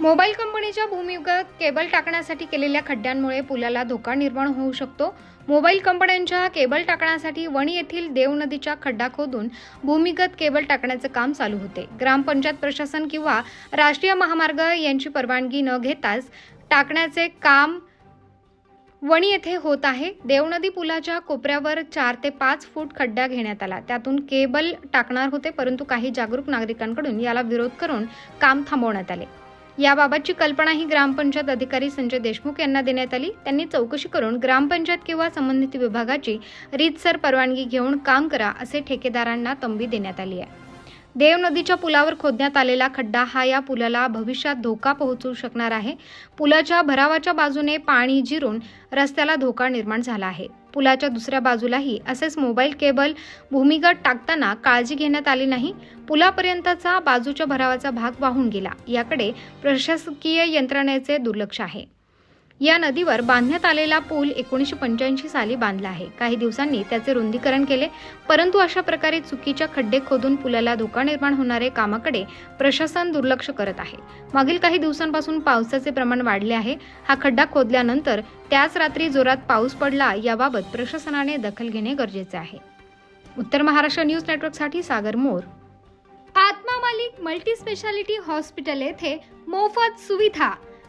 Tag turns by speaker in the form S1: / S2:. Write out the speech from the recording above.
S1: Mobile कंपनीच्या भूमिगत cable टाकण्यासाठी केलेल्या खड्ड्यांमुळे पुलाला धोका निर्माण होऊ शकतो. मोबाईल कंपन्यांच्या केबल टाकण्यासाठी वणी येथील देव नदीच्या खड्डा खोदून भूमिगत केबल टाकण्याचं काम चालू होते. ग्रामपंचायत प्रशासन किंवा राष्ट्रीय महामार्ग यांची परवानगी न घेताच टाकण्याचे काम वणी येथे होत आहे. देवनदी पुलाच्या कोपऱ्यावर चार ते पाच फूट खड्डा घेण्यात आला. त्यातून केबल टाकणार होते परंतु काही जागरूक नागरिकांकडून याला विरोध करून काम थांबवण्यात आले. याबाबतची कल्पना ही ग्रामपंचायत अधिकारी संजय देशमुख यांना देण्यात आली. त्यांनी चौकशी करून ग्रामपंचायत किंवा संबंधित विभागाची रीतसर परवानगी घेऊन काम करा असे ठेकेदारांना तंबी देण्यात आली आहे. देव नदीच्या पुलावर खोदण्यात आलेला खड्डा हा या पुलाला भविष्यात धोका पोहोचू शकणार आहे. पुलाच्या भरावाच्या बाजूने पाणी जिरून रस्त्याला धोका निर्माण झाला आहे. पुलाच्या दुसऱ्या बाजूलाही असेच मोबाईल केबल भूमिगत टाकताना काळजी घेण्यात आली नाही. पुलापर्यंतचा बाजूच्या भरावाचा भाग वाहून गेला. याकडे प्रशासकीय यंत्रणेचे दुर्लक्ष आहे. या नदीवर बांधण्यात आलेला पूल एकोणीसशे पंच्याऐंशी साली बांधला आहे. काही दिवसांनी त्याचे रुंदीकरण केले. परंतु अशा प्रकारे चुकीच्या खड्डे खोदून पुलाला धोका निर्माण होणारे कामाकडे प्रशासन दुर्लक्ष करत आहे. मागील काही दिवसांपासून पावसाचे प्रमाण वाढले आहे. हा खड्डा खोदल्यानंतर त्याच रात्री जोरात पाऊस पडला याबाबत प्रशासनाने दखल घेणे गरजेचे आहे. उत्तर महाराष्ट्र न्यूज नेटवर्कसाठी सागर मोर. आत्मा मालिक मल्टी स्पेशालिटी हॉस्पिटल येथे मोफत सुविधा.